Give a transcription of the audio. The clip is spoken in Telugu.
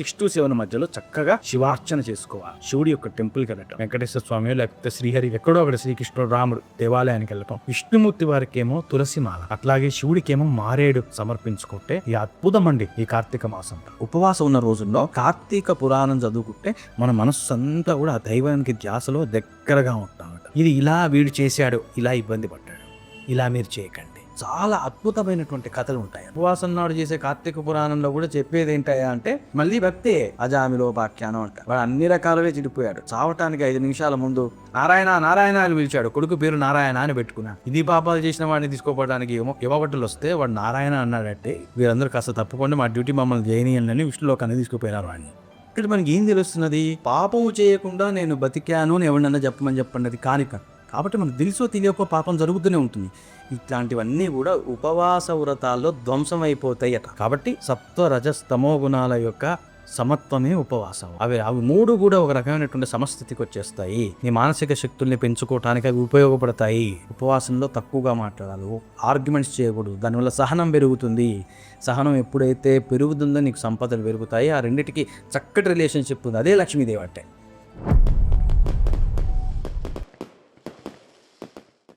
సిక్స్ టు సెవెన్ మధ్యలో చక్కగా శివార్చన చేసుకోవాలి. శివుడి యొక్క టెంపుల్కి వెళ్ళటం. వెంకటేశ్వర స్వామి లేకపోతే శ్రీహరి ఎక్కడో అక్కడ శ్రీకృష్ణుడు రాముడు దేవాలయానికి వెళ్ళటం. విష్ణుమూర్తి వారికి ఏమో తులసి మాల. అట్లాగే శివుడికేమో మారేడు సమర్పించుకుంటే ఈ అద్భుతం అండి ఈ కార్తీక మాసంలో ఉపవాసం ఉన్న రోజుల్లో కార్తీక పురాణం చదువుకుంటే మన మనస్సు అంతా కూడా ఆ దైవానికి ధ్యాసలో దగ్గరగా ఉంటామట. ఇది ఇలా వీడు చేశాడు ఇలా ఇబ్బంది పడ్డాడు. ఇలా మీరు చేయకండి. చాలా అద్భుతమైనటువంటి కథలు ఉంటాయి. ఉపవాసం నాడు చేసే కార్తీక పురాణంలో కూడా చెప్పేది ఏంటయ్యా అంటే మళ్ళీ భక్తే అజామిలో పాఖ్యానం అంట. వాడు అన్ని రకాలుగా చెడిపోయాడు. చావటానికి ఐదు నిమిషాల ముందు నారాయణ నారాయణ అని పిలిచాడు. కొడుకు పేరు నారాయణ అని పెట్టుకున్నా. ఇది పాపాలు చేసిన వాడిని తీసుకోపోవడానికి ఏమో యువబట్టులు వస్తే వాడు నారాయణ అన్నాడంటే వీరందరూ కాస్త తప్పకుండా మా డ్యూటీ మమ్మల్ని చేయనీయాలని విష్ణులోకాన్ని తీసుకుపోయినారు వాడిని. ఇక్కడ మనకి ఏం తెలుస్తున్నది? పాపము చేయకుండా నేను బతికాను అని ఎవరినన్నా చెప్పమని చెప్పండి. అది కానిక. కాబట్టి మనకు తెలుసో తెలియకో పాపం జరుగుతూనే ఉంటుంది. ఇట్లాంటివన్నీ కూడా ఉపవాస వ్రతాల్లో ధ్వంసం అయిపోతాయి అట కాబట్టి సత్వ రజస్తమో గుణాల యొక్క సమత్వమే ఉపవాసం. అవి అవి మూడు కూడా ఒక రకమైనటువంటి సమస్థితికి వచ్చేస్తాయి. నీ మానసిక శక్తుల్ని పెంచుకోవటానికి అవి ఉపయోగపడతాయి. ఉపవాసంలో తక్కువగా మాట్లాడాలి. ఆర్గ్యుమెంట్స్ చేయకూడదు. దానివల్ల సహనం పెరుగుతుంది. సహనం ఎప్పుడైతే పెరుగుతుందో నీకు సంపదలు పెరుగుతాయి. ఆ రెండింటికి చక్కటి రిలేషన్షిప్ ఉంది. అదే లక్ష్మీదేవి అంటే.